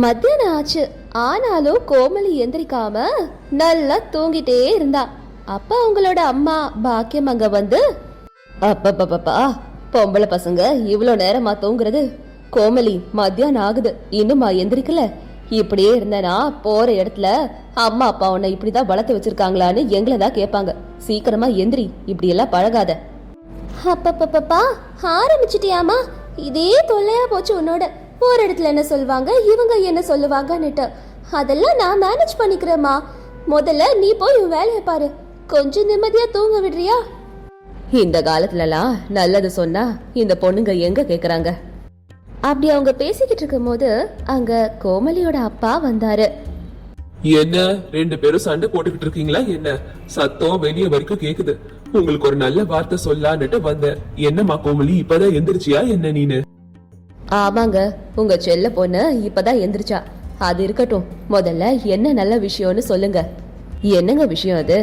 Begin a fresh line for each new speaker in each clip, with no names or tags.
மத்தியானம் ஆச்சு. ஆனாலும் கோமலி எந்திரிக்காம நல்லா தூங்கிட்டே இருந்தா. அப்ப அவங்களோட அம்மா பாக்கியம் அங்க வந்து? அப்பப்பப்பா பொம்பளை பசங்க இவ்வளோ நேரமா தூங்குறது. கோமலி மத்தியானம் ஆகுது. இன்னுமா எந்திரிக்கல? இப்படியே இருந்தனா போற இடத்துல அம்மா அப்பா உன்னை இப்படிதான் வளர்த்து வச்சிருக்காங்களான்னு எங்களை தான் கேட்பாங்க. சீக்கிரமா எந்திரி இப்படி எல்லாம் பழகாத. அப்பப்பப்பா ஆரம்பிச்சிட்டியாமா? இதே தொல்லையா போச்சு உன்னோட. ஒரு இடத்துல என்ன சொல்லுவாங்க இவங்க என்ன சொல்லுவாங்கன்னுட்டு. அதெல்லாம் நான் மேனேஜ் பண்ணிக்கிறேம்மா. முதல்ல நீ போய் உன் வேலையை பாரு. கொஞ்சம் நிம்மதியா தூங்க விடுறியா? இந்த காலத்துலலாம் நல்லது சொன்னா இந்த பொண்ணுங்க எங்க கேக்குறாங்க? அப்படி அவங்க பேசிக்கிட்டு இருக்கும்போது அங்க கோமலியோட அப்பா வந்தாரு.
என்ன? ரெண்டு பேரும் சண்டை போட்டுக்கிட்டு இருக்கீங்களா என்ன? சத்தம் வெளிய வரைக்கும் கேக்குது. உங்களுக்கு ஒரு நல்ல வார்த்தை சொல்லான்னுட்டு வந்தேன். என்னம்மா கோமலி இப்பதான் எந்திரிச்சியா என்ன நீனு?
ஆமாங்க உங்க செல்ல பொண்ணு இப்பதான் எந்திரிச்சா. அது இருக்கட்டும் முதல்ல என்ன நல்ல விஷயம்னு சொல்லுங்க. என்னங்க விஷயம் அது?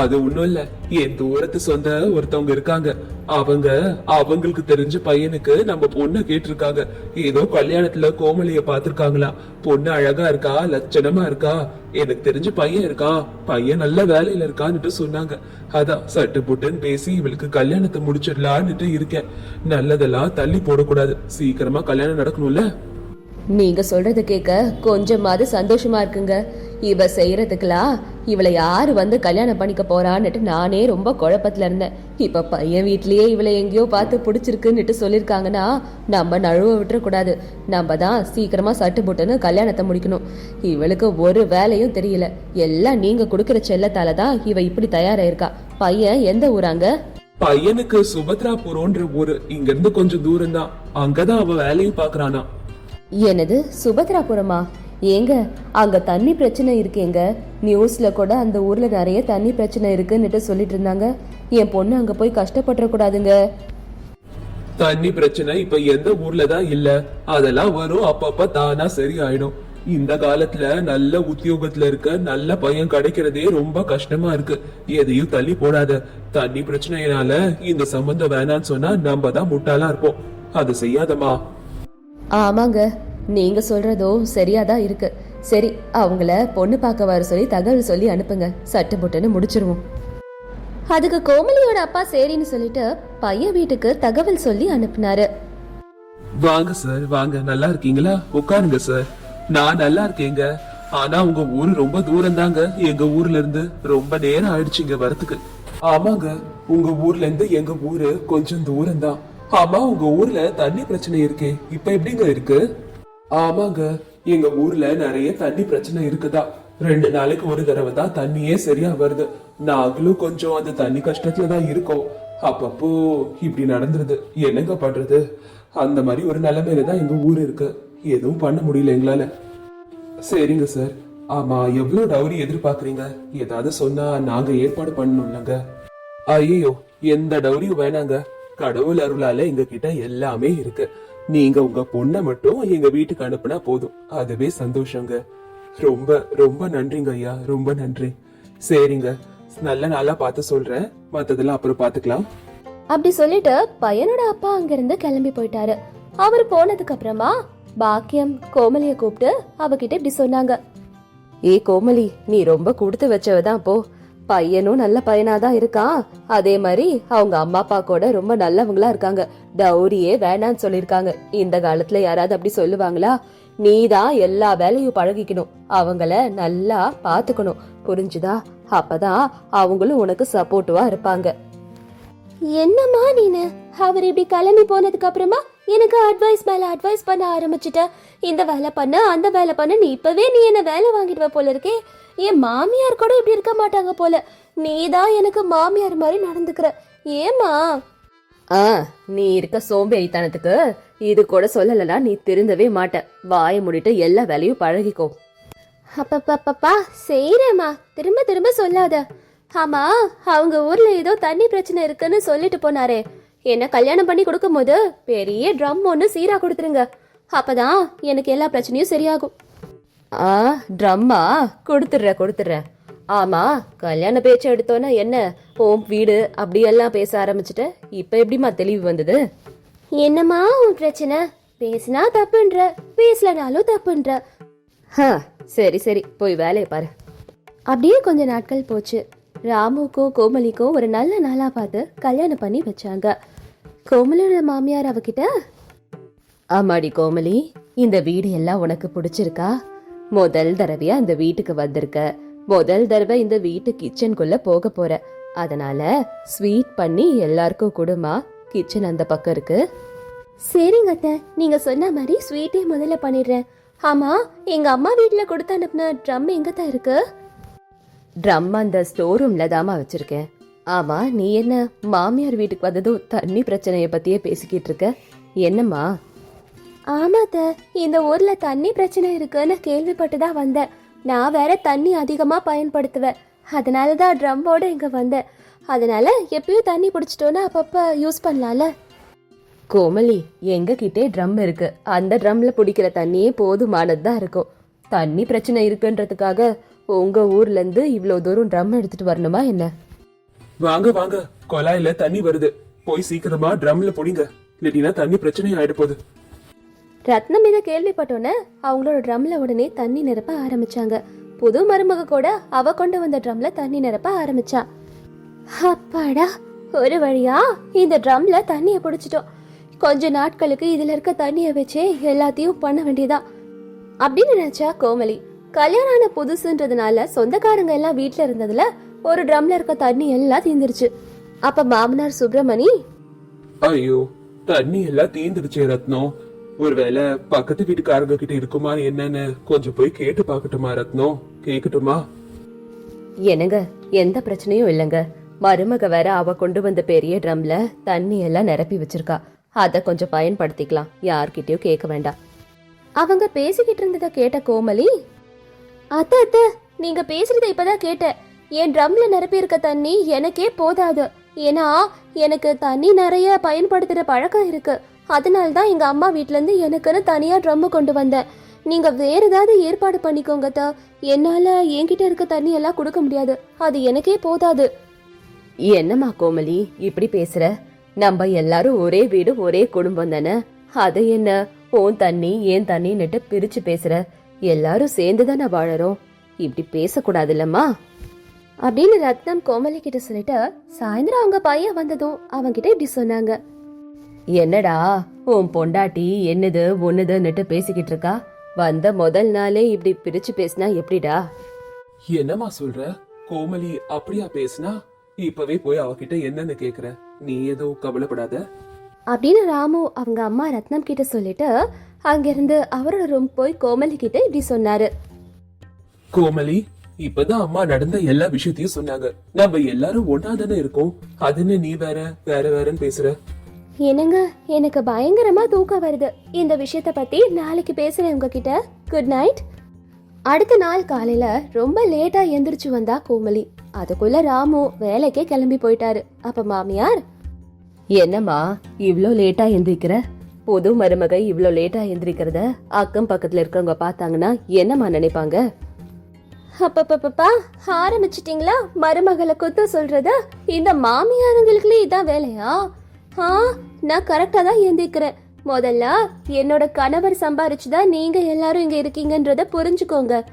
அது ஒண்ணும் இல்ல. என் தூரத்து சொந்த ஒருத்தவங்க இருக்காங்க. அவங்க அவங்களுக்கு தெரிஞ்ச பையனுக்கு நம்ம பொண்ணை கேட்டிருக்காங்க. ஏதோ கல்யாணத்துல கோமலிய பாத்திருக்காங்களா பொண்ணு அழகா இருக்கா லட்சணமா இருக்கா? எனக்கு தெரிஞ்ச பையன் இருக்கான் பையன் நல்ல வேலையில இருக்கான்னுட்டு சொன்னாங்க. அதான் சட்டு புட்டுன்னு பேசி இவளுக்கு கல்யாணத்தை முடிச்சிடலான்னுட்டு இருக்கேன். நல்லதெல்லாம் தள்ளி போடக்கூடாது. சீக்கிரமா கல்யாணம் நடக்கணும்ல?
நீங்க சொல்றது கேட்க கொஞ்சமாவது சந்தோஷமா இருக்குங்க. இவ செய்யறதுக்கெல்லாம் இவளை யாரு வந்து கல்யாணம் பண்ணிக்க போறான்னுட்டு நானே ரொம்ப குழப்பத்துல இருந்தேன். இப்ப பையன் வீட்லயே இவளை எங்கேயோ பார்த்து பிடிச்சிருக்குன்னுட்டு சொல்லிருக்காங்கன்னா நம்ம நழுவ விட்டுறக்கூடாது. நம்ம தான் சீக்கிரமா சட்டு புட்டுன்னு கல்யாணத்தை முடிக்கணும். இவளுக்கு ஒரு வேலையும் தெரியல. எல்லாம் நீங்க கொடுக்குற செல்லத்தால தான் இவ இப்படி தயாராயிருக்கா. பையன் எந்த ஊராங்க
பையனுக்கு சுபத்ராபுரம்ன்ற ஊரு. இங்க இருந்து கொஞ்சம் தூரம் தான் அங்கதான் அவ வேலையும் பாக்குறானா
என்னது சுபத்ராபுரமா? ஏங்க அங்க தண்ணி பிரச்சனை இருக்கேங்க. நியூஸ்ல கூட அந்த ஊர்ல நிறைய தண்ணி பிரச்சனை இருக்குன்னுட்டு சொல்லிட்டு இருந்தாங்க. என் பொண்ணு அங்க போய் கஷ்டப்பட்டுற கூடாதுங்க.
தண்ணி பிரச்சனை இப்ப எந்த ஊர்ல தான் இல்ல. அதெல்லாம் வரும் அப்பப்ப தானா சரி ஆயிடும் இந்த காலத்துல நல்ல உத்தியோகத்துல இருக்க நல்ல பையன் கிடைக்கிறதே ரொம்ப கஷ்டமா இருக்கு. எதையும் தள்ளி போடாத. தண்ணி பிரச்சனையினால இந்த சம்பந்தம் வேணான்னு சொன்னா நம்ம தான் முட்டாளா இருப்போம். அது செய்யாதமா
ஆமாங்க. நீங்க சொல்றதும் சரியாதான் இருக்கு. சரி அவங்கள பொண்ணு பார்க்க வர சொல்லி தகவல் சொல்லி அனுப்புங்க. சட்டு புட்டுன்னு முடிச்சிருவோம். அதுக்கு கோமலியோட அப்பா சரின்னு சொல்லிட்டு பையன் வீட்டுக்கு தகவல் சொல்லி அனுப்புனாரு.
வாங்க சார் வாங்க. நல்லா இருக்கீங்களா? உட்காருங்க சார் நான் நல்லா இருக்கேங்க. ஆனா உங்க ஊரு ரொம்ப தூரம் தாங்க. எங்க ஊர்ல இருந்து ரொம்ப நேரம் ஆயிடுச்சுங்க வரத்துக்கு ஆமாங்க. உங்க ஊர்ல இருந்து எங்க ஊரு கொஞ்சம் தூரம் தான் ஆமா உங்க ஊர்ல தண்ணி பிரச்சனை இருக்கே. இப்ப எப்படிங்க இருக்கு? ஆமாங்க. எங்க ஊர்ல நிறைய தண்ணி பிரச்சனை இருக்குதா. ரெண்டு நாளைக்கு ஒரு தடவை தான் தண்ணியே சரியா வருது. நாங்களும் கொஞ்சம் அந்த தண்ணி கஷ்டத்துல தான் இருக்கோம். அப்பப்போ இப்படி நடந்துருது. என்னங்க பண்றது? அந்த மாதிரி ஒரு நிலைமையில தான் எங்க ஊர் இருக்கு. எதுவும் பண்ண முடியல எங்களால. சரிங்க சார் ஆமா எவ்வளவு டவுரி எதிர்பார்க்கறீங்க? ஏதாவது சொன்னா நாங்க ஏற்பாடு பண்ணணும்லங்க. ஐயோ எந்த டவுரியும் வேணாங்க. கடவுள் அருளால எங்க கிட்ட எல்லாமே இருக்கு. நீங்க உங்க பொண்ணை மட்டும் எங்க வீட்டுக்கு அனுப்புனா போதும். அதுவே சந்தோஷங்க. ரொம்ப ரொம்ப நன்றிங்க ஐயா. ரொம்ப நன்றி. சரிங்க. நல்ல நாளா பார்த்து சொல்றேன். மத்ததெல்லாம் அப்புறம் பாத்துக்கலாம்
அப்படி சொல்லிட்டு பையனோட அப்பா அங்கிருந்து கிளம்பி போயிட்டாரு. அவர் போனதுக்கு அப்புறமா பாக்கியம் கோமலிய கூப்பிட்டு அவகிட்ட இப்படி சொன்னாங்க. ஏ கோமலி நீ ரொம்ப கொடுத்து வச்சவதான் போ. பையனும் நல்ல பையனா தான் இருக்கான். அதே மாதிரி அவங்க அம்மா அப்பா கூட ரொம்ப நல்லவங்களா இருக்காங்க. டௌரியே வேணான்னு சொல்லிருக்காங்க இந்த காலத்துல யாராவது அப்படி சொல்லுவாங்களா? நீ தான் எல்லா வேலையும் பழகிக்கணும். அவங்கள நல்லா பாத்துக்கணும் புரிஞ்சுதா? அப்பதான் அவங்களும் உனக்கு சப்போர்ட்டிவா இருப்பாங்க. என்னம்மா நீனு? அவர் இப்படி கிளம்பி போனதுக்கு அப்புறமா எனக்கு அட்வைஸ் மேல அட்வைஸ் பண்ண ஆரம்பிச்சிட்ட. இந்த வேலை பண்ண அந்த வேலை பண்ண. நீ இப்பவே நீ என்ன வேலை வாங்கிடுவ போல இருக்கே. என் மாமியார் கூட இப்படி இருக்க மாட்டாங்க போல. நீ தான் எனக்கு மாமியார் மாதிரி நடந்துக்கிற. ஏமா ஆ நீ இருக்க சோம்பேறித்தனத்துக்கு இது கூட சொல்லலனா நீ திருந்தவே மாட்ட. வாயை மூடிட்டு எல்லா வேலையும் பழகிக்கோ. அப்பப்பப்பப்பா செய்யறேம்மா திரும்ப திரும்ப சொல்லாத. ஆமா அவங்க ஊர்ல ஏதோ தண்ணி பிரச்சனை இருக்குன்னு சொல்லிட்டு போனாரே. என்ன கல்யாணம் பண்ணி கொடுக்கும்போது பெரிய ட்ரம் ஒன்று சீரா கொடுத்துருங்க. அப்பதான் எனக்கு எல்லா பிரச்சனையும் சரியாகும். ஆ ட்ரம்மா? கொடுத்துட்றேன் கொடுத்துட்றேன் ஆமா கல்யாண பேச்சு எடுத்தோன்னா என்ன? ஓம் வீடு அப்படியெல்லாம் பேச ஆரம்பிச்சிட்ட. இப்ப எப்படிம்மா தெளிவு வந்தது? என்னம்மா உன் பிரச்சனை? பேசினா தப்புன்ற பேசலனாலும் தப்புன்ற. ஹ, சரி சரி போய் வேலையை பாரு. அப்படியே கொஞ்ச நாட்கள் போச்சு. ராமுக்கும் கோமலிக்கும் ஒரு நல்ல நாளா பார்த்து கல்யாணம் பண்ணி வச்சாங்க. கோமலியோட மாமியார் அவகிட்ட ஆமாடி கோமலி இந்த வீடு எல்லாம் உனக்கு பிடிச்சிருக்கா? முதல் தடவையா இந்த வீட்டுக்கு வந்திருக்க. முதல் தடவை இந்த வீட்டு கிச்சனுக்குள்ள போக போற. அதனால ஸ்வீட் பண்ணி எல்லாருக்கும் கொடுமா. கிச்சன் அந்த பக்கம் இருக்கு. சரிங்க அத்தை. நீங்க சொன்ன மாதிரி ஸ்வீட்டே முதல்ல பண்ணிடுறேன். ஆமா எங்க அம்மா வீட்ல கொடுத்து அனுப்புன ட்ரம் எங்க தான் இருக்கு? ட்ரம் அந்த ஸ்டோர் ரூம்ல தாமா வச்சிருக்கேன். ஆமா நீ என்ன மாமியார் வீட்டுக்கு வந்ததும் தண்ணி பிரச்சனைய பத்தியே பேசிக்கிட்டு இருக்க? என்னம்மா? ஆமாத்த இந்த ஊர்ல தண்ணி பிரச்சனை இருக்குன்னு கேள்விப்பட்டு தான் வந்தேன். நான் வேற தண்ணி அதிகமா பயன்படுத்துவேன். அதனால தான் ட்ரம்போட இங்க வந்தேன். அதனால எப்பயும் தண்ணி பிடிச்சிட்டோன்னா அப்பப்ப யூஸ் பண்ணலாம்ல? கோமலி எங்க கிட்டே ட்ரம் இருக்கு. அந்த ட்ரம்ல பிடிக்கிற தண்ணியே போதுமானது தான் இருக்கும். தண்ணி பிரச்சனை இருக்குன்றதுக்காக உங்க ஊர்ல இருந்து இவ்வளோ தூரம் ட்ரம் எடுத்துட்டு வரணுமா என்ன?
வாங்க வாங்க. குழாயில தண்ணி வருது. போய் சீக்கிரமா ட்ரம்ல புடிங்க. இல்லட்டினா தண்ணி பிரச்சனை ஆயிட போகுது.
ரத்னம் இதை கேள்விப்பட்டோன்னே அவங்களோட ட்ரம்ல உடனே தண்ணி நிரப்ப ஆரம்பிச்சாங்க. புது மருமக கூட அவ கொண்டு வந்த ட்ரம்ல தண்ணி நிரப்ப ஆரம்பிச்சா. அப்பாடா ஒரு வழியா இந்த ட்ரம்ல தண்ணியை பிடிச்சிட்டோம். கொஞ்ச நாட்களுக்கு இதுல இருக்க தண்ணிய வச்சே எல்லாத்தையும் பண்ண வேண்டியதா? அப்படின்னு நினைச்சா கோமலி. கல்யாணம் ஆன புதுசுன்றதுனால சொந்தக்காரங்க எல்லாம் வீட்டுல இருந்ததுல ஒரு ட்ரம்ல இருக்க தண்ணி எல்லாம் தீந்துருச்சு. அப்ப மாமனார் சுப்பிரமணி
ஐயோ தண்ணி எல்லாம் தீந்துருச்சு ரத்னம். ஒருவேளை பக்கத்து வீட்டுக்காரங்க கிட்ட இருக்குமா என்னன்னு கொஞ்சம் போய் கேட்டு பாக்கட்டுமா ரத்னம் கேக்கட்டுமா?
என்னங்க எந்த பிரச்சனையும் இல்லைங்க. மருமக வேற அவ கொண்டு வந்த பெரிய ட்ரம்ல தண்ணி எல்லாம் நிரப்பி வச்சிருக்கா. அத கொஞ்சம் பயன்படுத்திக்கலாம். யார்கிட்டயும் கேட்க வேண்டாம். அவங்க பேசிக்கிட்டு இருந்ததை கேட்ட கோமலி அத்த அத்த நீங்க பேசுறத இப்பதான் கேட்டேன். என் ட்ரம்ல நிரப்பி இருக்க தண்ணி எனக்கே போதாது. ஏன்னா எனக்கு தண்ணி நிறைய பயன்படுத்துற பழக்கம் இருக்கு. அதனால தான் எங்க அம்மா வீட்ல இருந்து எனக்குன்னு தனியா ட்ரம் கொண்டு வந்தேன் நீங்க வேற ஏதாவது ஏற்பாடு பண்ணிக்கோங்க அத்தா. என்னால என்கிட்ட இருக்க தண்ணி எல்லாம் கொடுக்க முடியாது. அது எனக்கே போதாது. என்னம்மா கோமலி இப்படி பேசுற? நம்ம எல்லாரும் ஒரே வீடு ஒரே குடும்பம் தானே? அது என்ன உன் தண்ணி ஏன் தண்ணின்னுட்டு பிரிச்சு பேசுற? எல்லாரும் சேர்ந்து தானே வாழறோம். இப்படி பேசக்கூடாது இல்லம்மா அப்படின்னு ரத்னம் கோமலி கிட்ட சொல்லிட்டு சாயந்தரம் அவங்க பையன் வந்ததும் அவன்கிட்ட இப்படி சொன்னாங்க. என்னடா? உன் பொண்டாட்டி என்னது ஒண்ணுதுன்னுட்டு பேசிக்கிட்டு இருக்கா வந்த முதல் நாளே இப்படி பிரிச்சு பேசினா எப்படிடா?
என்னம்மா சொல்ற? கோமலி அப்படியா பேசுனா? இப்பவே போய் அவகிட்ட என்னன்னு கேக்குற? நீ ஏதோ கவலைப்படாத.
அப்படின்னு ராமு அவங்க அம்மா ரத்னம் கிட்ட சொல்லிட்டு அங்கிருந்து அவரோட ரூம் போய் கோமலி கிட்ட இப்படி சொன்னாரு.
கோமலி இப்பதான் அம்மா நடந்த எல்லா விஷயத்தையும் சொன்னாங்க. நம்ம எல்லாரும் ஒன்னா தானே இருக்கோம்? அதுன்னு நீ வேற வேற வேறன்னு பேசுற.
என்னங்க எனக்கு பயங்கரமா தூக்கம் வருது. இந்த விஷயத்த பத்தி நாளைக்கு பேசுறேன் உங்ககிட்ட. குட் நைட் அடுத்த நாள் காலையில ரொம்ப லேட்டா எந்திரிச்சு வந்தா கோமலி. அதுக்குள்ள ராமு வேலைக்கே கிளம்பி போயிட்டாரு. அப்ப மாமியார்? என்னம்மா இவ்ளோ லேட்டா எந்திரிக்கிற? புது மருமக இவ்ளோ லேட்டா எந்திரிக்கிறத அக்கம் பக்கத்துல இருக்கவங்க பார்த்தாங்கன்னா என்னம்மா நினைப்பாங்க? அப்பப்பப்பா ஆரம்பிச்சிட்டீங்களா? மருமகளை குத்த சொல்றத? இந்த மாமியாருங்களுக்குள்ளே இதான் வேலையா? ஆ நான் கரெக்டா தான் எந்திக்கிறேன் முதல்ல என்னோட கணவர் சம்பாரிச்சுதான் நீங்க எல்லாரும் இங்க இருக்கீங்கன்றத புரிஞ்சுக்கோங்க.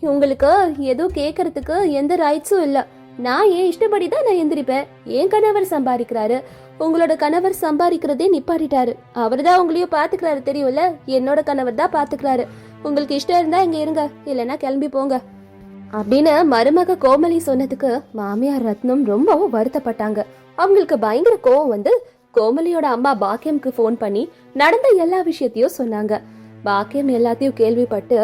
உங்களுக்கு எதுவும் கேட்கறதுக்கு எந்த ரைட்ஸும் இல்ல. நான் ஏன் இஷ்டப்படி தான் நான் எந்திரிப்பேன் என் கணவர் சம்பாதிக்கிறாரு. உங்களோட கணவர் சம்பாதிக்கிறதே நிப்பாட்டிட்டாரு. அவர் தான் உங்களையும் பாத்துக்கிறாரு தெரியும்ல? என்னோட கணவர் தான் பாத்துக்கிறாரு. உங்களுக்கு இஷ்டம் இருந்தா இங்க இருங்க. இல்லைன்னா கிளம்பி போங்க. அப்படின்னு மருமக கோமலி சொன்னதுக்கு மாமியார் ரத்னம் ரொம்பவும் வருத்தப்பட்டாங்க. அவங்களுக்கு பயங்கர கோவம் வந்து கோமலியோட அம்மா பாக்கியம்க்கு ஃபோன் பண்ணி நடந்த எல்லா விஷயத்தையும் சொன்னாங்க. பாக்கியம் எல்லாத்தையும் கேள்விப்பட்டு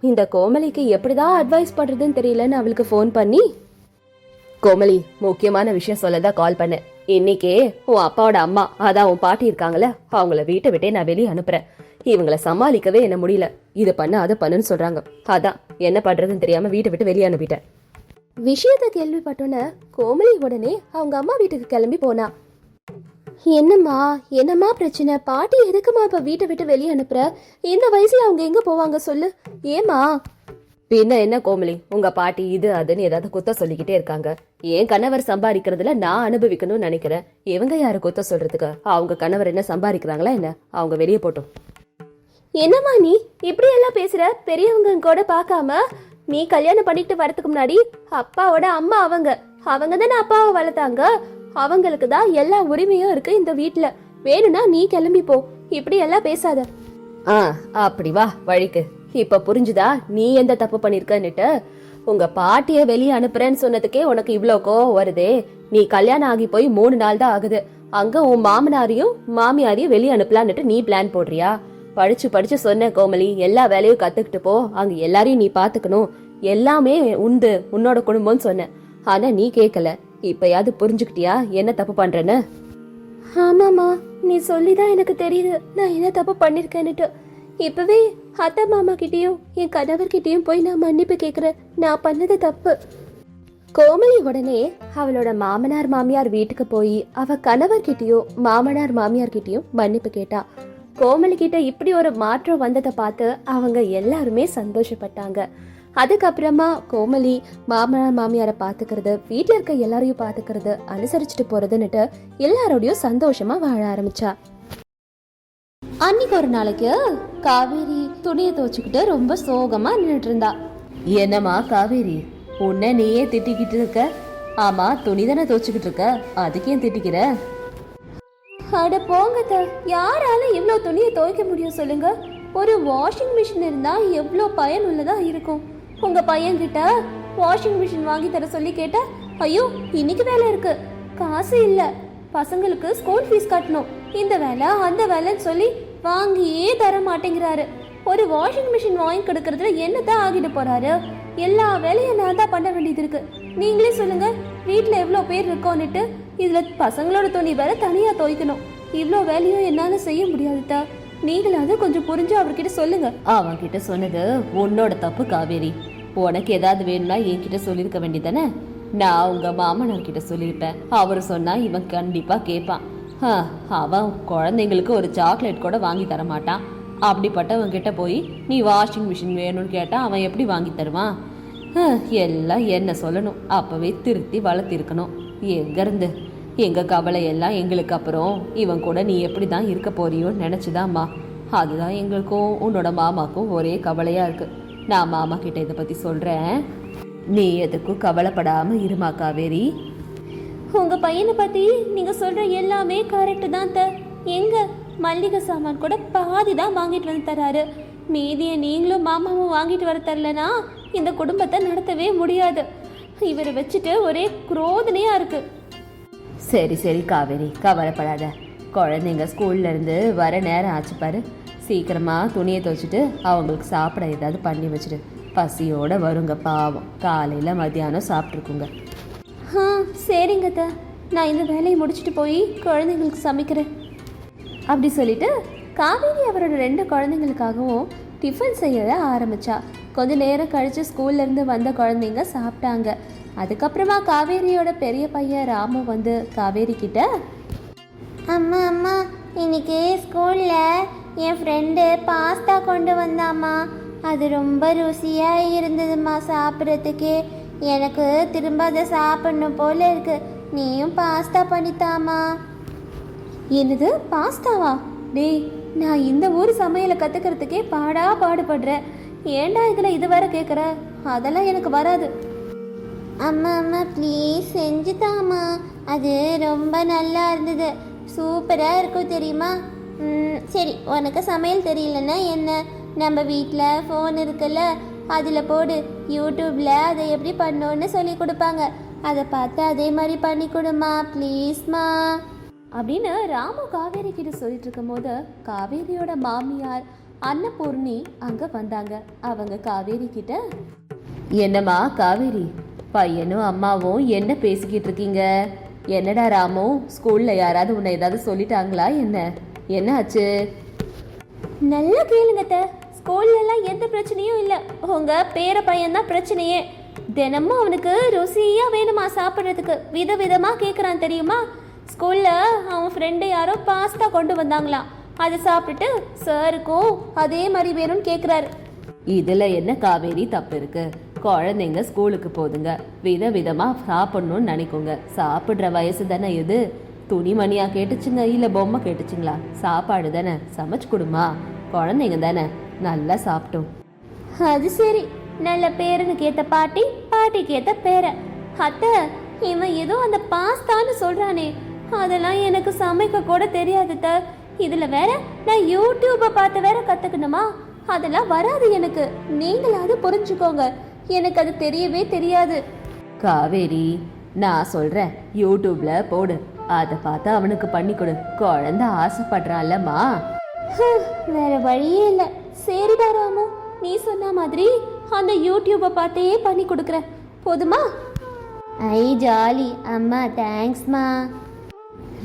இந்த கோமலிக்கு எப்படிதான் அட்வைஸ் பண்றதுன்னு தெரியலன்னு அவளுக்கு ஃபோன் பண்ணி கோமலி முக்கியமான விஷயம் சொல்லதான் கால் பண்ணேன். இன்னைக்கே உன் அப்பாவோட அம்மா அதான் உன் பாட்டி இருக்காங்கல்ல அவங்கள வீட்டை விட்டே நான் வெளியே அனுப்புறேன். இவங்கள சமாளிக்கவே என்ன முடியல. இது பண்ண அதை பண்ணுன்னு சொல்றாங்க. அதான் என்ன பண்றதுன்னு தெரியாம வீட்டை விட்டு வெளியே அனுப்பிட்டேன். விஷயத்த கேள்விப்பட்டோன்னே கோமலி உடனே அவங்க அம்மா வீட்டுக்கு கிளம்பி போனா. என்னம்மா என்னம்மா பிரச்சனை? பாட்டி எதுக்குமா இப்ப வீட்டை விட்டு வெளியே அனுப்புற? இந்த வயசுல அவங்க எங்க போவாங்க சொல்லு. ஏமா பின்ன என்ன கோமலி உங்க பாட்டி இது அதுன்னு ஏதாவது குத்த சொல்லிக்கிட்டே இருக்காங்க. என் கணவர் சம்பாதிக்கிறதுல நான் அனுபவிக்கணும்னு நினைக்கிறேன். இவங்க யாரு குத்த சொல்றதுக்கு? அவங்க கணவர் என்ன சம்பாதிக்கிறாங்களா என்ன? அவங்க வெளியே போட்டோம். என்னம்மா நீ? இப்படி எல்லாம் பேசுற? பெரியவங்க கூட பார்க்காம? நீ கல்யாணம் பண்ணிட்டு வரதுக்கு முன்னாடி அப்பாவோட அம்மா அவங்க. அவங்க தானே அப்பாவை வளர்த்தாங்க? அவங்களுக்கு தான் எல்லா உரிமையும் இருக்கு இந்த வீட்ல. வேணும்னா நீ கிளம்பி போ. இப்படி எல்லாம் பேசாத. ஆ அப்படி வா வழிக்கு. இப்ப புரிஞ்சுதா? நீ எந்த தப்பு பண்ணிருக்கன்னுட்டு? உங்க பாட்டிய வெளியே அனுப்புறேன்னு சொன்னதுக்கே உனக்கு இவ்ளோ கோவம் வருதே. நீ கல்யாணம் ஆகி போய் மூணு நாள் தான் ஆகுது. அங்க உன் மாமனாரையும் மாமியாரையும் வெளியே அனுப்பலான்னுட்டு நீ பிளான் போடுறியா? படிச்சு படிச்சு சொன்ன கோமலி எல்லா வேலையும் கத்துக்கிட்டு போ. அங்க எல்லாரையும் நீ பாத்துக்கணும். எல்லாமே உண்டு உன்னோட குடும்பம்னு சொன்ன. ஆனா நீ கேக்கல. இப்பயாவது புரிஞ்சுக்கிட்டியா? என்ன தப்பு பண்றேன்னு? ஆமாமா நீ சொல்லிதான் எனக்கு தெரியுது. நான் என்ன தப்பு பண்ணிருக்கேன்னுட்டு. இப்பவே அத்தை மாமா கிட்டயும் என் கணவர்கிட்டயும் போய் நான் மன்னிப்பு கேக்குறேன். நான் பண்ணது தப்பு. கோமலி உடனே அவளோட மாமனார் மாமியார் வீட்டுக்கு போய் அவ கணவர்கிட்டயும் மாமனார் மாமியார் கிட்டயும் மன்னிப்பு கேட்டா. கோமலி கிட்ட இப்படி ஒரு மாற்றம் வந்ததை பார்த்து அவங்க எல்லாருமே சந்தோஷப்பட்டாங்க. அதுக்கப்புறமா கோமலி மாமனார் மாமியாரை பார்த்துக்கிறது வீட்டில் இருக்க எல்லாரையும் பார்த்துக்கிறது அனுசரிச்சுட்டு போறதுன்னுட்டு எல்லாரோடையும் சந்தோஷமா வாழ ஆரம்பிச்சா. அன்னைக்கு ஒரு நாளைக்கு காவேரி துணியை துவச்சுக்கிட்டு ரொம்ப சோகமா நின்றுட்டு இருந்தா. என்னம்மா காவேரி உன்னை நீயே திட்டிக்கிட்டு இருக்க? ஆமா துணி தானே துவச்சுக்கிட்டு இருக்க? அதுக்கு ஏன் திட்டிக்கிற? அட போங்கத்த யாரால இவ்வளோ துணியை துவைக்க முடியும் சொல்லுங்க? ஒரு வாஷிங் மிஷின் இருந்தா எவ்வளோ பயனுள்ளதா இருக்கும். உங்க பையன் கிட்ட வாஷிங் மிஷின் வாங்கி தர சொல்லி கேட்டா ஐயோ இன்னைக்கு வேலை இருக்கு. காசு இல்ல. பசங்களுக்கு ஸ்கூல் ஃபீஸ் கட்டணும். இந்த வேலை அந்த வேலைன்னு சொல்லி வாங்கியே தர மாட்டேங்கிறாரு. ஒரு வாஷிங் மிஷின் வாங்கி கொடுக்கறதுல என்னதான் ஆகிட்டு போறாரு? எல்லா வேலையும் நான் தான் பண்ண வேண்டியது இருக்கு. நீங்களே சொல்லுங்க வீட்டில் எவ்வளோ பேர் இருக்கோன்னுட்டு. இதுல பசங்களோட துணி வேற தனியா துவைக்கணும். இவ்வளோ வேலையும் என்னால செய்ய முடியாதுதா நீங்களாவது கொஞ்சம் புரிஞ்சு அவர்கிட்ட சொல்லுங்க. அவன் கிட்ட சொன்னது உன்னோட தப்பு காவேரி. உனக்கு ஏதாவது வேணும்னா என்கிட்ட சொல்லியிருக்க வேண்டியதானே நான் உங்க மாமனார்கிட்ட சொல்லியிருப்பேன். அவர் சொன்னா இவன் கண்டிப்பா கேட்பான் அவன் குழந்தைங்களுக்கு ஒரு சாக்லேட் கூட வாங்கி தர மாட்டான். அப்படிப்பட்டவன் கிட்ட போய் நீ வாஷிங் மிஷின் வேணும்னு கேட்டால் அவன் எப்படி வாங்கி தருவான்? எல்லாம் என்ன சொல்லணும். அப்பவே திருத்தி வளர்த்திருக்கணும். எங்கேருந்து? எங்கள் கவலை எல்லாம் எங்களுக்கு அப்புறம். இவன் கூட நீ எப்படி தான் இருக்க போறியோன்னு நினச்சிதாம்மா. அதுதான் எங்களுக்கும் உன்னோட மாமாக்கும் ஒரே கவலையாக இருக்குது நான் மாமா கிட்ட இதை பற்றி சொல்கிறேன் நீ எதுக்கும் கவலைப்படாமல் இருமா காவேரி. உங்கள் பையனை பற்றி நீங்கள் சொல்கிற எல்லாமே கரெக்டு தான் த எங்கே? மல்லிகை சாமான் கூட பாதி தான் வாங்கிட்டு வந்து தராரு. மீதியை நீங்களும் மாமாவும் வாங்கிட்டு வர தரலனா இந்த குடும்பத்தை நடத்தவே முடியாது. இவரை வச்சுட்டு ஒரே குரோதனையாக இருக்கு. சரி சரி காவேரி. கவலைப்படாத. குழந்தைங்க ஸ்கூல்ல இருந்து வர நேரம் ஆச்சு பாரு. சீக்கிரமா துணியை துவைச்சிட்டு அவங்களுக்கு சாப்பிட ஏதாவது பண்ணி வச்சிடு. பசியோட வருங்க பாவம். காலையில மத்தியானம் சாப்பிட்ருக்குங்க ஆ சரிங்க அத்தை. நான் இந்த வேலையை முடிச்சுட்டு போய் குழந்தைங்களுக்கு சமைக்கிறேன். அப்படி சொல்லிட்டு காவேரி அவரோட ரெண்டு குழந்தைங்களுக்காகவும் டிஃபன் செய்ய ஆரம்பிச்சா. கொஞ்ச நேரம் கழிச்சு ஸ்கூல்ல இருந்து வந்த குழந்தைங்க சாப்பிட்டாங்க. அதுக்கப்புறமா காவேரியோட பெரிய பையன் ராமு வந்து காவேரி கிட்ட
அம்மா அம்மா இன்னைக்கு ஸ்கூலில் என் ஃப்ரெண்டு பாஸ்தா கொண்டு வந்தாம்மா. அது ரொம்ப ருசியாக இருந்ததும்மா சாப்பிட்றதுக்கே. எனக்கு திரும்ப அதை சாப்பிடணும் போல இருக்கு. நீயும் பாஸ்தா பண்ணித்தாமா
என்னது பாஸ்தாவா டேய் நான் இந்த ஊர் சமையலை கற்றுக்கிறதுக்கே பாடா பாடுபடுறேன் ஏன்டா இதில் இதுவரை கேட்குற அதெல்லாம் எனக்கு வராது.
அம்மா அம்மா ப்ளீஸ் செஞ்சுதாம்மா. அது ரொம்ப நல்லா இருந்தது. சூப்பராக இருக்கும் தெரியுமா? சரி உனக்கு சமையல் தெரியலன்னா என்ன? நம்ம வீட்டில் ஃபோன் இருக்குல்ல அதில் போடு. யூடியூப்பில் அதை எப்படி பண்ணோன்னு சொல்லி கொடுப்பாங்க. அதை பார்த்து அதே மாதிரி பண்ணி கொடுமா ப்ளீஸ்மா
அப்படின்னு ராமு காவேரி கிட்ட சொல்லிட்டு இருக்கும்போது காவேரியோட மாமியார் அன்னபூர்ணி அங்க வந்தாங்க. அவங்க காவேரி கிட்ட என்னம்மா காவேரி பையனும் அம்மாவும் என்ன பேசிக்கிட்டு இருக்கீங்க? என்னடா ராமு ஸ்கூல்ல யாராவது உன்னை ஏதாவது சொல்லிட்டாங்களா என்ன? என்ன ஆச்சு நல்லா கேளுங்க அத்தை. ஸ்கூல்ல எல்லாம் எந்த பிரச்சனையும் இல்ல. உங்க பேர பையன் தான் பிரச்சனையே. தினமும் அவனுக்கு ருசியா வேணுமா சாப்பிட்றதுக்கு? விதவிதமா கேக்குறான் தெரியுமா? ஸ்கூல்ல அவன் ஃப்ரெண்டு யாரோ பாஸ்தா கொண்டு வந்தாங்களாம். அதை சாப்பிட்டுட்டு சாருக்கும் அதே மாதிரி வேணும்னு கேக்குறாரு. இதுல என்ன காவேரி தப்பு இருக்கு? குழந்தைங்க ஸ்கூலுக்கு போதுங்க. விதவிதமா சாப்பிடணும்னு நினைக்குங்க. சாப்பிடுற வயசு தானே இது. துணிமணியா கேட்டுச்சுங்க? இல்ல பொம்மை கேட்டுச்சுங்களா? சாப்பாடு தானே? சமைச்சு கொடுமா? குழந்தைங்க தானே? நல்லா சாப்பிட்டோம்.
அது சரி. நல்ல பேரனுக்கு ஏத்த பாட்டி பாட்டிக்கு ஏத்த பேரன் அத்தை இவன் ஏதோ அந்த பாஸ்தான்னு சொல்றானே. அதெல்லாம் எனக்கு சமைக்க கூட தெரியாது த இதுல வேற நான் யூடியூப்பை பார்த்து வேற கத்துக்கணுமா? அதெல்லாம் வராது எனக்கு. நீங்களாவது புரிஞ்சுக்கோங்க. எனக்கு அது தெரியவே தெரியாது.
காவேரி நான் சொல்றேன். யூடியூப்ல போடு. அதை பார்த்து அவனுக்கு பண்ணி கொடு. குழந்தை ஆசைப்படுறான்லம்மா
வேற வழியே இல்லை. சரிடா ராமு. நீ சொன்ன மாதிரி அந்த யூடியூப்பை பார்த்தே பண்ணி கொடுக்குறேன் போதுமா? ஐ ஜாலி. அம்மா தேங்க்ஸ்மா.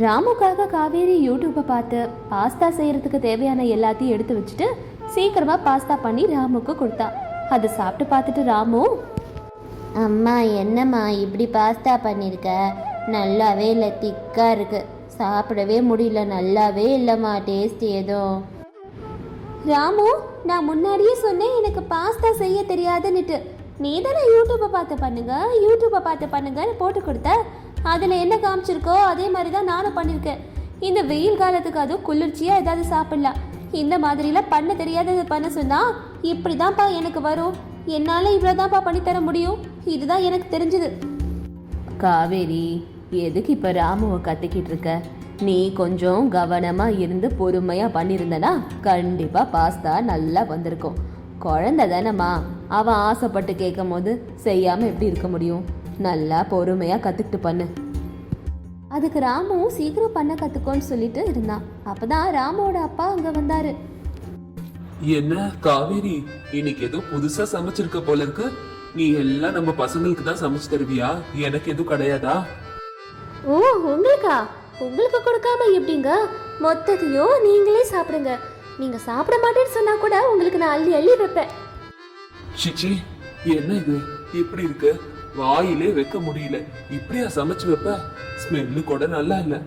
ராமுக்காக காவேரி யூடியூப்பை பார்த்து பாஸ்தா செய்யறதுக்கு தேவையான எல்லாத்தையும் எடுத்து வச்சுட்டு சீக்கிரமா பாஸ்தா பண்ணி ராமுக்கு கொடுத்தா. அதை சாப்பிட்டு பார்த்துட்டு ராமு.
அம்மா என்னம்மா இப்படி பாஸ்தா பண்ணியிருக்க நல்லாவே இல்லை திக்காக இருக்கு. சாப்பிடவே முடியல நல்லாவே இல்லைம்மா டேஸ்ட் ஏதோ. ராமு நான் முன்னாடியே சொன்னேன் எனக்கு பாஸ்தா செய்ய தெரியாதுன்னுட்டு. நீ தானே யூடியூப்பை பார்த்து பண்ணுங்க யூடியூப்பை பார்த்து பண்ணுங்கன்னு போட்டு கொடுத்த. அதில் என்ன காமிச்சிருக்கோ அதே மாதிரி தான் நானும் பண்ணியிருக்கேன் இந்த வெயில் காலத்துக்கு அதுவும் குளிர்ச்சியாக ஏதாவது சாப்பிடலாம். இந்த மாதிரிலாம் பண்ண தெரியாதது பண்ண சொன்னா இப்படி தான்ப்பா எனக்கு வரும். என்னால் இவ்வளோதான்ப்பா பண்ணித்தர முடியும். இதுதான் எனக்கு தெரிஞ்சது.
காவேரி எதுக்கு இப்போ ராமுவை கத்திக்கிட்டு இருக்க? நீ கொஞ்சம் கவனமா இருந்து பொறுமையா பண்ணியிருந்தனா கண்டிப்பா பாஸ்தா நல்லா வந்திருக்கும். குழந்தை தானம்மா. அவன் ஆசைப்பட்டு கேட்கும் போது செய்யாம எப்படி இருக்க முடியும்? நல்லா பொறுமையா கத்துக்கிட்டு பண்ணு.
அதுக்கு ராமுவும் சீக்கிரம் பண்ண கற்றுக்கோன்னு சொல்லிட்டு இருந்தான். அப்பதான் ராமோட அப்பா அங்கே வந்தாரு.
என்ன காவேரி? இன்னைக்கு ஏதோ புதுசா சமைச்சிருக்க போல இருக்கு. நீ எல்லாம் நம்ம பசங்களுக்கு தான் சமைச்சு தருவியா? எனக்கு எதுவும் கிடையாதா?
ஓ உங்களுக்கா? உங்களுக்கு கொடுக்காம எப்படிங்க? மொத்தத்தையும் நீங்களே சாப்பிடுங்க. நீங்க சாப்பிட மாட்டேன்னு சொன்னா கூட உங்களுக்கு நான் அள்ளி அள்ளி வைப்பேன்.
சிச்சி என்ன இது? இப்படி இருக்கு? வாயிலே வைக்க முடியல. இப்படியா சமைச்சு வைப்ப? ஸ்மெல்லு கூட நல்லா இல்ல.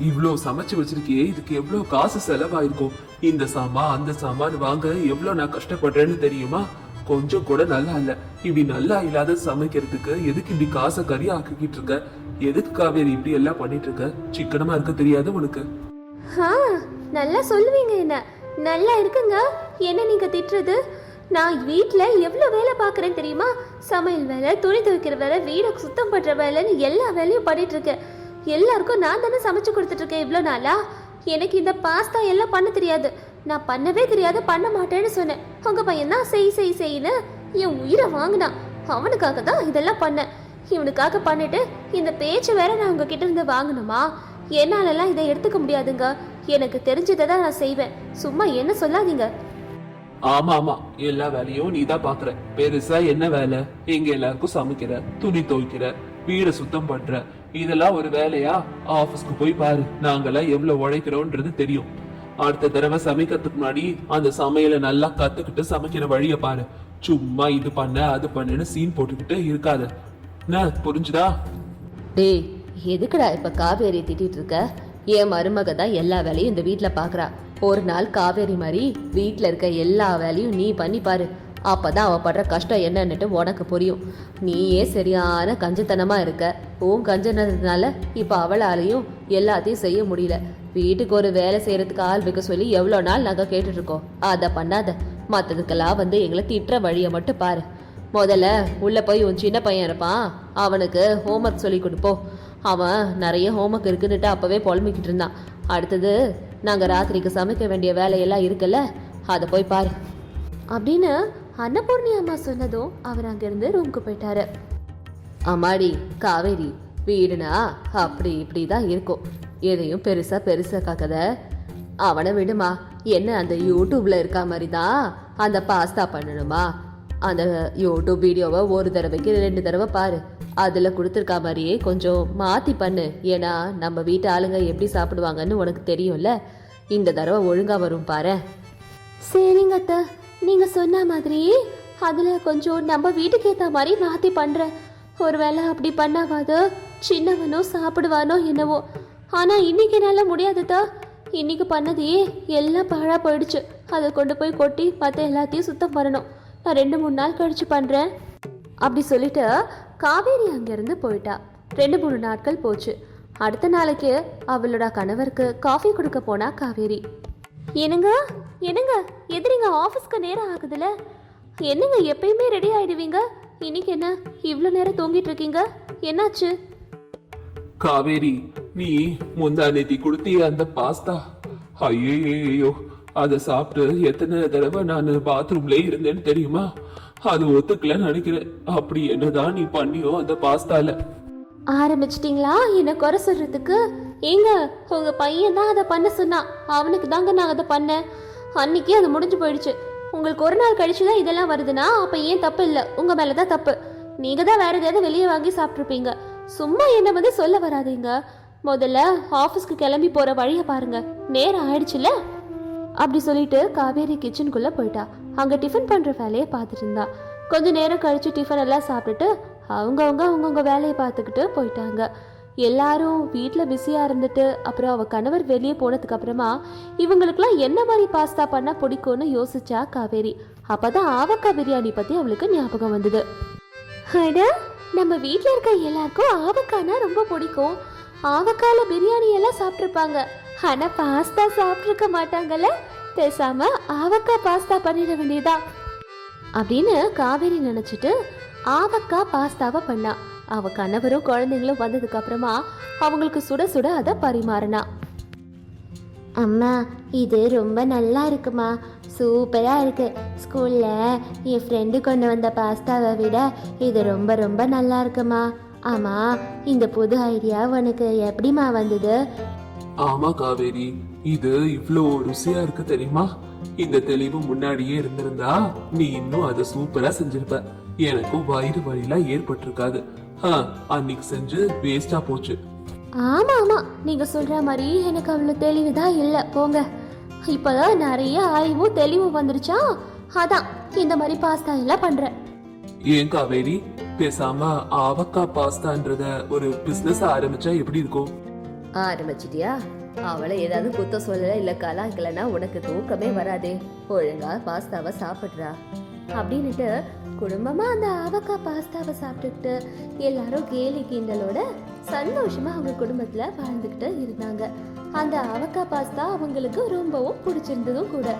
இவ்ளோ சமைச்சு வச்சிருக்கியே இதுக்கு எவ்வளவு காசு செலவாயிருக்கும்? இந்த சாமா அந்த சாமான் வாங்க எவ்வளவு நான் கஷ்டப்படுறேன்னு தெரியுமா? கொஞ்சம் கூட நல்லா இல்ல. இப்படி நல்லா இல்லாத சமைக்கிறதுக்கு எதுக்கு இப்படி காசை கறி ஆக்கிக்கிட்டு இருக்க? எதுக்கு காவேரி இப்படி எல்லாம் பண்ணிட்டு இருக்க சிக்கனமா இருக்க தெரியாது உனக்கு.
ஆ நல்லா சொல்லுவீங்க என்ன. நல்லா இருக்குங்க. என்ன நீங்க திட்டுறது? நான் வீட்டில் எவ்வளோ வேலை பார்க்குறேன் தெரியுமா? சமையல் வேலை துணி துவைக்கிற வேலை வீடை சுத்தம் பண்ணுற வேலைன்னு எல்லா வேலையும் பண்ணிட்டு இருக்கேன் எல்லாருக்கும் நான் தானே சமைச்சு கொடுத்துட்ருக்கேன் இவ்வளோ நாளா? எனக்கு இந்த பாஸ்தா எல்லாம் பண்ண தெரியாது. நான் பண்ணவே தெரியாது பண்ண மாட்டேன்னு சொன்னேன். உங்கள் பையன் தான் செய் செய் செய்ன்னு என் உயிரை வாங்கினான். அவனுக்காக தான் இதெல்லாம் பண்ணேன். இவனுக்காக பண்ணிட்டு இந்த பேச்சு வேற நான் உங்ககிட்ட இருந்து வாங்கணுமா? என்னாலலாம் இதை எடுத்துக்க முடியாதுங்க. எனக்கு தெரிஞ்சதை தான் நான் செய்வேன். சும்மா என்ன சொல்லாதீங்க.
ஆமா ஆமா. எல்லா வேலையும் நீ தான் பாக்குற. பெருசா என்ன வேலை? எங்க எல்லாருக்கும் சமைக்கிற துணி துவைக்கிற வீட சுத்தம் பண்ற. இதெல்லாம் ஒரு வேலையா? ஆபீஸ்க்கு போய் பாரு. நாங்கெல்லாம் எவ்வளவு உழைக்கிறோன்றது தெரியும். அடுத்த தடவை சமைக்கிறதுக்கு முன்னாடி அந்த சமையலை நல்லா கத்துக்கிட்டு சமைக்கிற வழிய பாரு. சும்மா இது பண்ண அது பண்ணுன்னு சீன் போட்டுக்கிட்டு இருக்காத. என்ன புரிஞ்சுதா?
டேய் எதுக்குடா இப்ப காவேரி திட்டிட்டு இருக்க? என் மருமக தான் எல்லா வேலையும் இந்த வீட்டுல பாக்குறா. ஒரு நாள் காவேரி மாதிரி வீட்டுல இருக்க எல்லா வேலையும் நீ பண்ணி பாரு. அப்பதான் அவ படுற கஷ்டம் என்னன்னுட்டு உனக்கு புரியும். நீயே சரியான கஞ்சத்தனமா இருக்க. உன் கஞ்சனதுனால இப்ப அவளாலையும் எல்லாத்தையும் செய்ய முடியல. வீட்டுக்கு ஒரு வேலை செய்யறதுக்கு ஆள் வைக்க சொல்லி எவ்வளோ நாள் நாங்கள் கேட்டுட்டு இருக்கோம். அதை பண்ணாத. மற்றதுக்கெல்லாம் வந்து எங்களை திட்டுற வழியை மட்டும் பாரு. முதல்ல உள்ளே போய் உன் சின்ன பையன் இருப்பான். அவனுக்கு ஹோம்ஒர்க் சொல்லி கொடுப்போம் அவன் நிறைய ஹோம்ஒர்க் இருக்குன்னுட்டு அப்போவே புலம்பிக்கிட்டு இருந்தான். அடுத்தது நாங்கள் ராத்திரிக்கு சமைக்க வேண்டிய வேலையெல்லாம் இருக்குல்ல அதை போய் பாரு.
அப்படின்னு அன்னபூர்ணி அம்மா சொன்னதும் அவர் அங்கேருந்து ரூமுக்கு போயிட்டாரு.
அம்மாடி காவேரி வீடுனா அப்படி இப்படி தான் இருக்கும். எதையும் பெருசாக பெருசாக காக்கத. அவனை விடுமா என்ன அந்த யூடியூப்ல இருக்கா மாதிரி தான் அந்த பாஸ்தா பண்ணணுமா? அந்த யூடியூப் வீடியோவை ஒரு தடவைக்கு ரெண்டு தடவை பாரு. அதில் கொடுத்துருக்கா மாதிரியே கொஞ்சம் மாற்றி பண்ணு. ஏன்னா நம்ம வீட்டு ஆளுங்க எப்படி சாப்பிடுவாங்கன்னு உனக்கு தெரியும்ல. இந்த தடவை ஒழுங்காக வரும் பாரு.
சரிங்க அத்தை. சொன்ன மாதிரி அதில் கொஞ்சம் நம்ம வீட்டுக்கு ஏற்ற மாதிரி மாற்றி பண்ணுறேன் ஒருவேளை அப்படி பண்ணாவாது சின்னவனோ சாப்பிடுவானோ என்னவோ. ஆனால் இன்னைக்கு என்னால் முடியாதுதா இன்னைக்கு பண்ணதே எல்லாம் பழாக போயிடுச்சு. அதை கொண்டு போய் கொட்டி மற்ற எல்லாத்தையும் சுத்தம் பண்ணணும். நான் ரெண்டு மூணு நாள் கழிச்சு பண்ணுறேன் அப்படி சொல்லிட்டு காவேரி அங்கேருந்து போயிட்டா. ரெண்டு மூணு நாட்கள் போச்சு. அடுத்த நாளைக்கு அவளோட கணவருக்கு காஃபி கொடுக்க போனா காவேரி.
என்னங்க? என்னங்க? எதிரிங்க ஆஃபீஸ்க்கு நேரம் ஆகுதுல? என்னங்க எப்பயுமே ரெடி ஆயிடுவீங்க? இன்னைக்கு என்ன? இவ்வளோ நேரம் தூங்கிட்டு இருக்கீங்க? என்னாச்சு?
காவேரி நீ முந்தா நேத்தி கொடுத்திய அந்த பாஸ்தா. ஐயோ அதை சாப்பிட்டு எத்தனை தடவை நான் பாத்ரூம்ல இருந்தேன்னு தெரியுமா? அது ஒத்துக்கலன்னு நினைக்கிறேன். அப்படி என்னதான் நீ பண்ணியோ அந்த பாஸ்தால.
ஆரம்பிச்சிட்டிங்களா? என்ன குறை சொல்றதுக்கு? ஏங்க உங்க பையன் தான் அதை பண்ண சொன்னான் அவனுக்கு தாங்க நான் அதை பண்ணேன். அன்னைக்கே அது முடிஞ்சு போயிடுச்சு. உங்களுக்கு ஒரு நாள் கழிச்சு தான் இதெல்லாம் வருதுன்னா அப்ப ஏன் தப்பு இல்லை? உங்க மேல தான் தப்பு. நீங்க தான் வேற ஏதாவது வெளியே வாங்கி சாப்பிட்ருப்பீங்க சும்மா என்ன வந்து சொல்ல வராதீங்க. முதல்ல ஆஃபீஸ்க்கு கிளம்பி போற வழியை பாருங்க. நேரம் ஆயிடுச்சுல அப்படி சொல்லிட்டு காவேரி கிச்சனுக்குள்ள போயிட்டா. அங்க டிஃபன் பண்ற வேலையை பார்த்துட்டு இருந்தா. கொஞ்ச நேரம் கழிச்சு டிஃபன் எல்லாம் சாப்பிட்டுட்டு அவங்கவுங்க அவங்கவுங்க வேலையை பார்த்துக்கிட்டு போயிட்டாங்க. எல்லாரும் வீட்டில் பிஸியாக இருந்துட்டு அப்புறம் அவள் கணவர் வெளியே போனதுக்கு அப்புறமா இவங்களுக்குலாம் என்ன மாதிரி பாஸ்தா பண்ணால் பிடிக்கும்னு யோசிச்சா காவேரி. அப்போ தான் ஆவக்காய் பிரியாணி பற்றி அவளுக்கு ஞாபகம் வந்தது. அட நம்ம வீட்டில் இருக்க எல்லாருக்கும் ஆவக்காய்னா ரொம்ப பிடிக்கும். ஆவக்காயில் பிரியாணி எல்லாம் சாப்பிட்ருப்பாங்க ஆனால் பாஸ்தா சாப்பிட்ருக்க மாட்டாங்கல்ல? பேசாம ஆவக்காய் பாஸ்தா பண்ணிட வேண்டியதா? அப்படின்னு காவேரி நினச்சிட்டு ஆவக்காய் பாஸ்தாவை பண்ணா. அவ கணவரும் குழந்தைங்களும் வந்ததுக்கு அப்புறமா அவங்களுக்கு சுட சுட அதை பரிமாறினா.
அம்மா இது ரொம்ப நல்லா இருக்குமா? சூப்பராக இருக்கு. ஸ்கூலில் என் ஃப்ரெண்டு கொண்டு வந்த பாஸ்தாவை விட இது ரொம்ப ரொம்ப நல்லா இருக்குமா? ஆமாம் இந்த புது ஐடியா உனக்கு எப்படிம்மா வந்தது?
ஆமா காவேரி இது இவ்ளோ ருசியா இருக்கு தெரியுமா? இந்த தெளிவு முன்னாடியே இருந்திருந்தா நீ இன்னும் அதை சூப்பரா செஞ்சிருப்ப. எனக்கும் வயிறு வலிலாம் ஏற்பட்டிருக்காது. அன்னைக்கு செஞ்சு வேஸ்டா போச்சு.
ஆமா ஆமா. நீங்க சொல்ற மாதிரி எனக்கு அவ்வளோ தெளிவுதான் இல்லை. போங்க. இப்பதான் நிறைய ஆய்வும் தெளிவும் வந்துருச்சா? அதான் இந்த மாதிரி பாஸ்தா எல்லாம் பண்றேன்.
ஏன் காவேரி? பேசாம ஆவக்கா பாஸ்தான்றத ஒரு பிசினஸ் ஆரம்பிச்சா எப்படி இருக்கும்?
ஆரம்பிச்சிட்டியா அவளை ஏதாவது குத்த சொல்லல இல்ல கலாய்க்கலன்னா உனக்கு தூக்கமே வராதே. ஒழுங்கா பாஸ்தாவை சாப்பிடுறா. அப்படின்னுட்டு குடும்பமா அந்த ஆவக்காய் பாஸ்தாவை சாப்பிட்டுக்கிட்டு எல்லாரும் கேலி கிண்டலோட சந்தோஷமா அவங்க குடும்பத்துல வாழ்ந்துக்கிட்டு இருந்தாங்க. அந்த ஆவக்காய் பாஸ்தா அவங்களுக்கு ரொம்பவும் பிடிச்சிருந்ததும் கூட.